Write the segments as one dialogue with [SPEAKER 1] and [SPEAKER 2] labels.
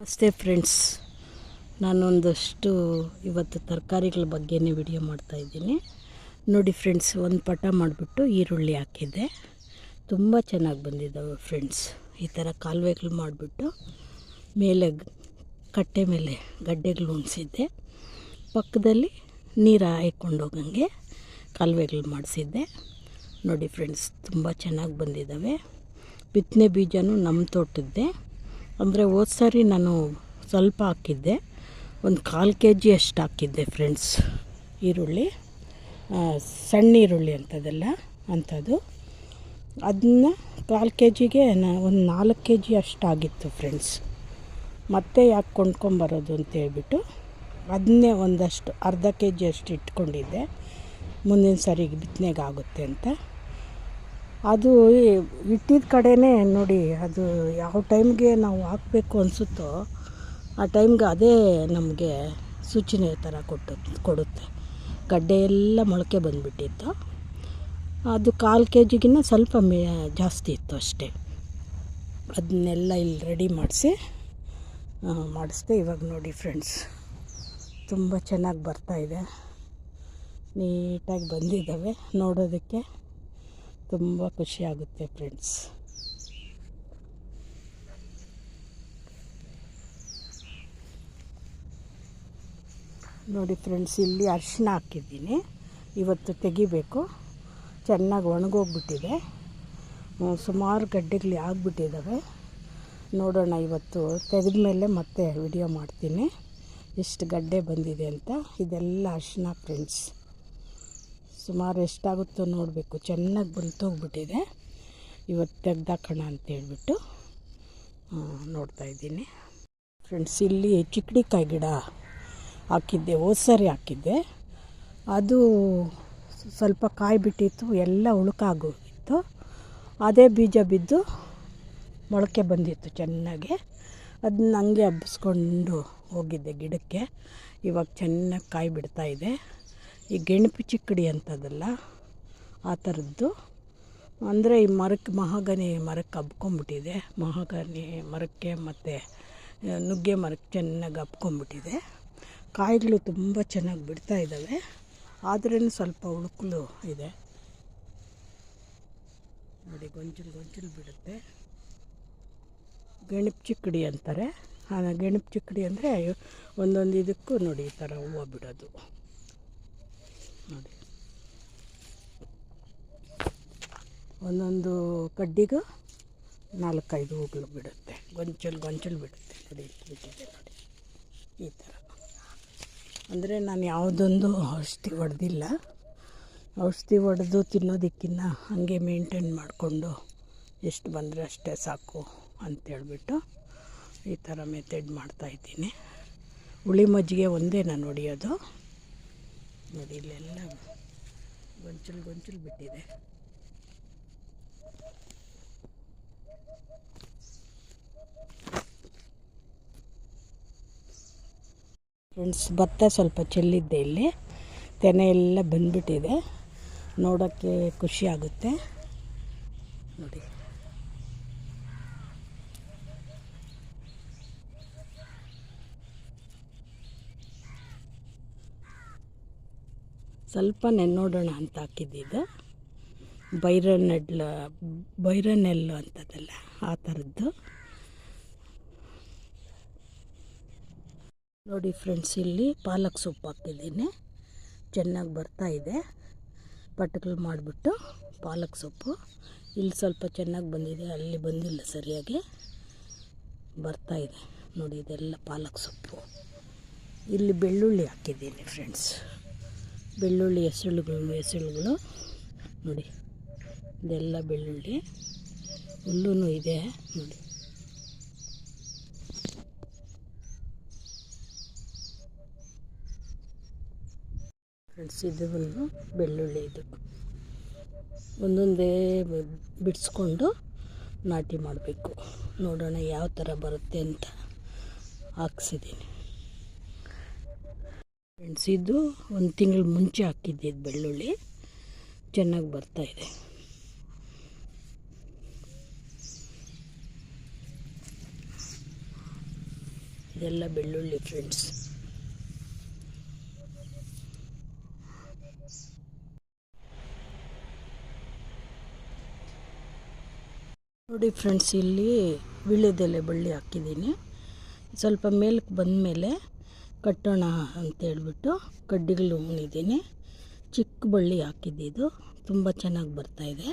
[SPEAKER 1] ನಮಸ್ತೆ ಫ್ರೆಂಡ್ಸ್. ನಾನೊಂದಷ್ಟು ಇವತ್ತು ತರಕಾರಿಗಳ ಬಗ್ಗೆನೇ ವಿಡಿಯೋ ಮಾಡ್ತಾಯಿದ್ದೀನಿ ನೋಡಿ ಫ್ರೆಂಡ್ಸ್, ಒಂದು ಪಟ ಮಾಡಿಬಿಟ್ಟು ಈರುಳ್ಳಿ ಹಾಕಿದ್ದೆ. ತುಂಬ ಚೆನ್ನಾಗಿ ಬಂದಿದ್ದಾವೆ ಫ್ರೆಂಡ್ಸ್. ಈ ಥರ ಕಾಲುವೆಗಳು ಮಾಡಿಬಿಟ್ಟು ಮೇಲೆ ಕಟ್ಟೆ ಮೇಲೆ ಗಡ್ಡೆಗಳು ಉಣಿಸಿದ್ದೆ. ಪಕ್ಕದಲ್ಲಿ ನೀರು ಹಾಯ್ಕೊಂಡು ಹೋಗಂಗೆ ಕಾಲುವೆಗಳು ಮಾಡಿಸಿದ್ದೆ. ನೋಡಿ ಫ್ರೆಂಡ್ಸ್, ತುಂಬ ಚೆನ್ನಾಗಿ ಬಂದಿದ್ದಾವೆ. ಬಿತ್ತನೆ ಬೀಜನೂ ನಮ್ಮ ತೋಟದ್ದೇ. ಅಂದರೆ ಹೋದ ಸಾರಿ ನಾನು ಸ್ವಲ್ಪ ಹಾಕಿದ್ದೆ. ಒಂದು ಕಾಲು ಕೆ ಜಿ ಅಷ್ಟು ಹಾಕಿದ್ದೆ ಫ್ರೆಂಡ್ಸ್ ಈರುಳ್ಳಿ ಸಣ್ಣ ಈರುಳ್ಳಿ ಅಂಥದ್ದೆಲ್ಲ ಅಂಥದ್ದು. ಅದನ್ನ ಕಾಲು ಕೆ ಜಿಗೆ ನಾ, ಒಂದು ನಾಲ್ಕು ಕೆ ಜಿ ಅಷ್ಟು ಆಗಿತ್ತು ಫ್ರೆಂಡ್ಸ್ ಮತ್ತೆ ಯಾಕೆ ಕೊಂಡ್ಕೊಂಬರೋದು ಅಂತೇಳ್ಬಿಟ್ಟು ಅದನ್ನೇ ಒಂದಷ್ಟು, ಅರ್ಧ ಕೆ ಜಿ ಅಷ್ಟು ಇಟ್ಕೊಂಡಿದ್ದೆ. ಮುಂದಿನ ಸಾರಿಗೆ ಬಿತ್ತನೆಗಾಗುತ್ತೆ ಅಂತ. ಅದು ಇಟ್ಟಿದ ಕಡೆನೇ ನೋಡಿ, ಅದು ಯಾವ ಟೈಮ್ಗೆ ನಾವು ಹಾಕಬೇಕು ಅನಿಸುತ್ತೋ ಆ ಟೈಮ್ಗೆ ಅದೇ ನಮಗೆ ಸೂಚನೆ ಥರ ಕೊಟ್ಟು, ಕೊಡುತ್ತೆ. ಗಡ್ಡೆ ಎಲ್ಲ ಮೊಳಕೆ ಬಂದುಬಿಟ್ಟಿತ್ತು. ಅದು ಕಾಲು ಕೆ ಜಿಗಿನ್ನ ಸ್ವಲ್ಪ ಮೇ, ಜಾಸ್ತಿ ಇತ್ತು ಅಷ್ಟೇ. ಅದನ್ನೆಲ್ಲ ಇಲ್ಲಿ ರೆಡಿ ಮಾಡಿಸಿ ಮಾಡಿಸ್ದೆ ಇವಾಗ ನೋಡಿ ಫ್ರೆಂಡ್ಸ್, ತುಂಬ ಚೆನ್ನಾಗಿ ಬರ್ತಾಯಿದೆ ನೀಟಾಗಿ ಬಂದಿದ್ದಾವೆ ನೋಡೋದಕ್ಕೆ. ತುಂಬ ಖುಷಿ ಆಗುತ್ತೆ ಫ್ರೆಂಡ್ಸ್ ನೋಡಿ ಫ್ರೆಂಡ್ಸ್ ಇಲ್ಲಿ ಅರಿಶಿನ ಹಾಕಿದ್ದೀನಿ. ಇವತ್ತು ತೆಗಿಬೇಕು. ಚೆನ್ನಾಗಿ ಒಣಗೋಗ್ಬಿಟ್ಟಿದೆ. ಸುಮಾರು ಗಡ್ಡೆಗಳು ಆಗಿಬಿಟ್ಟಿದ್ದಾವೆ ನೋಡೋಣ ಇವತ್ತು ತೆಗೆದ ಮೇಲೆ ಮತ್ತೆ ವಿಡಿಯೋ ಮಾಡ್ತೀನಿ. ಎಷ್ಟು ಗಡ್ಡೆ ಬಂದಿದೆ ಅಂತ. ಇದೆಲ್ಲ ಅರಿಶಿನ ಫ್ರೆಂಡ್ಸ್ ಸುಮಾರು ಎಷ್ಟಾಗುತ್ತೋ ನೋಡಬೇಕು. ಚೆನ್ನಾಗಿ ಬಂತೋಗ್ಬಿಟ್ಟಿದೆ ಇವತ್ತು ತೆಗ್ದಾಕೋಣ ಅಂತ ಹೇಳ್ಬಿಟ್ಟು ನೋಡ್ತಾ ಇದ್ದೀನಿ. ಫ್ರೆಂಡ್ಸ್ ಇಲ್ಲಿ ಚಿಕ್ಕಡಿಕಾಯಿ ಗಿಡ ಹಾಕಿದ್ದೆ ಓಸರಿ ಸರಿ ಹಾಕಿದ್ದೆ. ಅದು ಸ್ವಲ್ಪ ಕಾಯಿ ಬಿಟ್ಟಿತ್ತು, ಎಲ್ಲ ಉಳುಕಾಗೋಗಿತ್ತು ಅದೇ ಬೀಜ ಬಿದ್ದು ಮೊಳಕೆ ಬಂದಿತ್ತು ಚೆನ್ನಾಗಿ. ಅದನ್ನ ಹಂಗೆ ಹಬ್ಬಿಸ್ಕೊಂಡು ಹೋಗಿದ್ದೆ ಗಿಡಕ್ಕೆ. ಇವಾಗ ಚೆನ್ನಾಗಿ ಕಾಯಿ ಬಿಡ್ತಾ ಇದೆ. ಈ ಗೆಣಪು ಚಿಕ್ಕಡಿ ಅಂತದಲ್ಲ, ಆ ಥರದ್ದು ಅಂದರೆ ಈ ಮರಕ್ಕೆ ಮಹಾಗನಿ ಮರಕ್ಕೆ ಹಬ್ಕೊಂಬಿಟ್ಟಿದೆ. ಮಹಾಗನಿ ಮರಕ್ಕೆ ಮತ್ತು ನುಗ್ಗೆ ಮರಕ್ಕೆ ಚೆನ್ನಾಗಿ ಹಬ್ಕೊಂಬಿಟ್ಟಿದೆ. ಕಾಯಿಗಳು ತುಂಬ ಚೆನ್ನಾಗಿ ಬಿಡ್ತಾ ಇದ್ದಾವೆ ಆದ್ರೂ ಸ್ವಲ್ಪ ಉಳುಕಲು ಇದೆ. ನೋಡಿ ಗೊಂಚಲು ಗೊಂಚಲು ಬಿಡುತ್ತೆ. ಗೆಣಪು ಚಿಕ್ಕಡಿ ಅಂತಾರೆ. ಗೆಣಪು ಚಿಕ್ಕಡಿ ಅಂದರೆ ಒಂದೊಂದು ಇದಕ್ಕೂ ನೋಡಿ, ಈ ಥರ ಹೂವು ಬಿಡೋದು. ನೋಡಿ. ಒಂದೊಂದು ಕಡ್ಡಿಗೂ ನಾಲ್ಕೈದು ಹೂಗಳು ಬಿಡುತ್ತೆ. ಗೊಂಚಲು ಗೊಂಚಲು ಬಿಡುತ್ತೆ. ನೋಡಿ, ಬಿಟ್ಟಿದೆ ನೋಡಿ. ಈ ಥರ. ಅಂದರೆ ನಾನು ಯಾವುದೊಂದು ಔಷಧಿ ಹೊಡೆದಿಲ್ಲ. ಔಷಧಿ ಹೊಡೆದು ತಿನ್ನೋದಕ್ಕಿನ್ನ ಹಾಗೆ ಮೇಂಟೈನ್ ಮಾಡಿಕೊಂಡು ಎಷ್ಟು ಬಂದರೆ ಅಷ್ಟೇ ಸಾಕು ಅಂತೇಳ್ಬಿಟ್ಟು ಈ ಥರ ಮೆಥಡ್ ಮಾಡ್ತಾಯಿದ್ದೀನಿ ಹುಳಿ ಮಜ್ಜಿಗೆ ಒಂದೇ ನಾನು ಹೊಡಿಯೋದು. ನೋಡಿ, ಇಲ್ಲೆಲ್ಲ ಗೊಂಚಲು ಗೊಂಚಲು ಬಿಟ್ಟಿದೆ ಫ್ರೆಂಡ್ಸ್ ಭತ್ತ ಸ್ವಲ್ಪ ಚೆಲ್ಲಿದ್ದೆ ಇಲ್ಲಿ. ತೆನೆ ಎಲ್ಲ ಬಂದ್ಬಿಟ್ಟಿದೆ. ನೋಡೋಕ್ಕೆ ಖುಷಿ ಆಗುತ್ತೆ. ನೋಡಿ. ಸ್ವಲ್ಪ ನೆನ್ನೋಡೋಣ ಅಂತ ಹಾಕಿದ್ದಿದ್ದು. ಬೈರನೆಡ್ಲ ಬೈರನೆಲ್ಲು ಅಂತದಲ್ಲ, ಆ ಥರದ್ದು. ನೋಡಿ ಫ್ರೆಂಡ್ಸ್, ಇಲ್ಲಿ ಪಾಲಕ್ ಸೊಪ್ಪು ಹಾಕಿದ್ದೀನಿ. ಚೆನ್ನಾಗಿ ಬರ್ತಾ ಇದೆ. ಪಟ್ಗಳು ಮಾಡಿಬಿಟ್ಟು ಪಾಲಕ್ ಸೊಪ್ಪು ಇಲ್ಲಿ ಸ್ವಲ್ಪ ಚೆನ್ನಾಗಿ ಬಂದಿದೆ, ಅಲ್ಲಿ ಬಂದಿಲ್ಲ ಸರಿಯಾಗಿ. ಬರ್ತಾ ಇದೆ. ನೋಡಿ, ಇದೆಲ್ಲ ಪಾಲಕ್ ಸೊಪ್ಪು ಇಲ್ಲಿ ಬೆಳ್ಳುಳ್ಳಿ ಹಾಕಿದ್ದೀನಿ, ಫ್ರೆಂಡ್ಸ್. ಬೆಳ್ಳುಳ್ಳಿ ಎಸಳುಗಳು ಎಸಳುಗಳು ನೋಡಿ. ಇದೆಲ್ಲ ಬೆಳ್ಳುಳ್ಳಿ. ಹುಲ್ಲೂ ಇದೆ ನೋಡಿ. ಫ್ರೆಂಡ್ಸ್, ಇದು ಒಂದು ಬೆಳ್ಳುಳ್ಳಿ ಇದು. ಒಂದೊಂದೇ ಬಿಡಿಸ್ಕೊಂಡು ನಾಟಿ ಮಾಡಬೇಕು. ನೋಡೋಣ ಯಾವ ಥರ ಬರುತ್ತೆ ಅಂತ ಹಾಕ್ಸಿದ್ದೀನಿ. ಇದು ಒಂದು ತಿಂಗಳು ಮುಂಚೆ ಹಾಕಿದ್ದಿದ್ದು ಬೆಳ್ಳುಳ್ಳಿ. ಚೆನ್ನಾಗಿ ಬರ್ತಾಯಿದೆ ಇದೆಲ್ಲ ಬೆಳ್ಳುಳ್ಳಿ ಫ್ರೆಂಡ್ಸ್. ನೋಡಿ ಫ್ರೆಂಡ್ಸ್, ಇಲ್ಲಿ ವಿಳ್ಯದೆಲೆ ಬಳ್ಳಿ ಹಾಕಿದ್ದೀನಿ. ಸ್ವಲ್ಪ ಮೇಲಕ್ಕೆ ಬಂದಮೇಲೆ ಕಟ್ಟೋಣ ಅಂತ ಹೇಳ್ಬಿಟ್ಟು ಕಡ್ಡಿಗಳು ಉಣಿದ್ದೀನಿ ಚಿಕ್ಕ ಬಳ್ಳಿ ಹಾಕಿದ್ದಿದ್ದು. ತುಂಬ ಚೆನ್ನಾಗಿ ಬರ್ತಾಯಿದೆ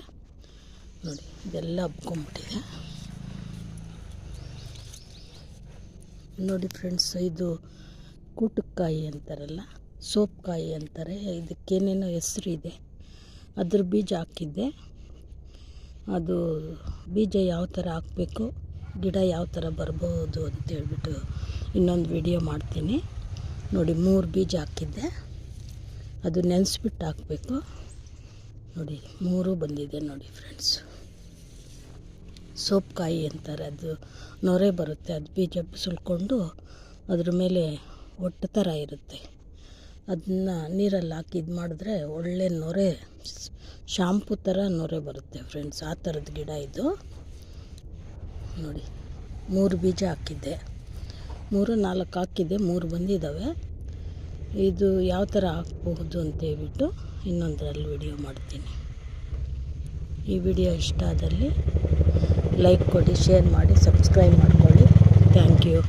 [SPEAKER 1] ನೋಡಿ, ಇದೆಲ್ಲ ಹಬ್ಕೊಂಬಿಟ್ಟಿದೆ. ನೋಡಿ ಫ್ರೆಂಡ್ಸ್, ಇದು ಕೂಟಕ್ಕಾಯಿ ಅಂತಾರಲ್ಲ, ಸೋಪ್ಕಾಯಿ ಅಂತಾರೆ. ಇದಕ್ಕೇನೇನೋ ಹೆಸರು ಇದೆ. ಅದ್ರ ಬೀಜ ಹಾಕಿದ್ದೆ. ಅದು ಬೀಜ ಯಾವ ಥರ ಹಾಕಬೇಕು, ಗಿಡ ಯಾವ ಥರ ಬರ್ಬೋದು ಅಂತೇಳ್ಬಿಟ್ಟು ಇನ್ನೊಂದು ವಿಡಿಯೋ ಮಾಡ್ತೀನಿ. ನೋಡಿ, ಮೂರು ಬೀಜ ಹಾಕಿದ್ದೆ. ಅದು ನೆನೆಸ್ಬಿಟ್ಟು ಹಾಕಬೇಕು. ನೋಡಿ, ಮೂರು ಬಂದಿದೆ ನೋಡಿ ಫ್ರೆಂಡ್ಸ್ ಸೋಪ್ಕಾಯಿ ಅಂತಾರೆ, ಅದು ನೊರೆ ಬರುತ್ತೆ, ಅದು ಬೀಜ ಸುಲ್ಕೊಂಡು ಅದ್ರ ಮೇಲೆ ಒಟ್ಟು ಥರ ಇರುತ್ತೆ. ಅದನ್ನ ನೀರಲ್ಲಿ ಹಾಕಿ ಇದು ಮಾಡಿದ್ರೆ ಒಳ್ಳೆ ನೊರೆ, ಶಾಂಪು ಥರ ನೊರೆ ಬರುತ್ತೆ ಫ್ರೆಂಡ್ಸ್ ಆ ಥರದ ಗಿಡ ಇದು. ನೋಡಿ, ಮೂರು ಬೀಜ ಹಾಕಿದ್ದೆ. ಮೂರು, ನಾಲ್ಕು ಹಾಕಿದೆ, ಮೂರು ಬಂದಿದ್ದಾವೆ. ಇದು ಯಾವ ಥರ ಹಾಕ್ಬಹುದು ಅಂತ ಹೇಳ್ಬಿಟ್ಟು ಇನ್ನೊಂದರಲ್ಲಿ ವಿಡಿಯೋ ಮಾಡ್ತೀನಿ. ಈ ವಿಡಿಯೋ ಇಷ್ಟ ಆದಲ್ಲಿ ಲೈಕ್ ಕೊಡಿ, ಶೇರ್ ಮಾಡಿ, ಸಬ್ಸ್ಕ್ರೈಬ್ ಮಾಡ್ಕೊಳ್ಳಿ. Thank you.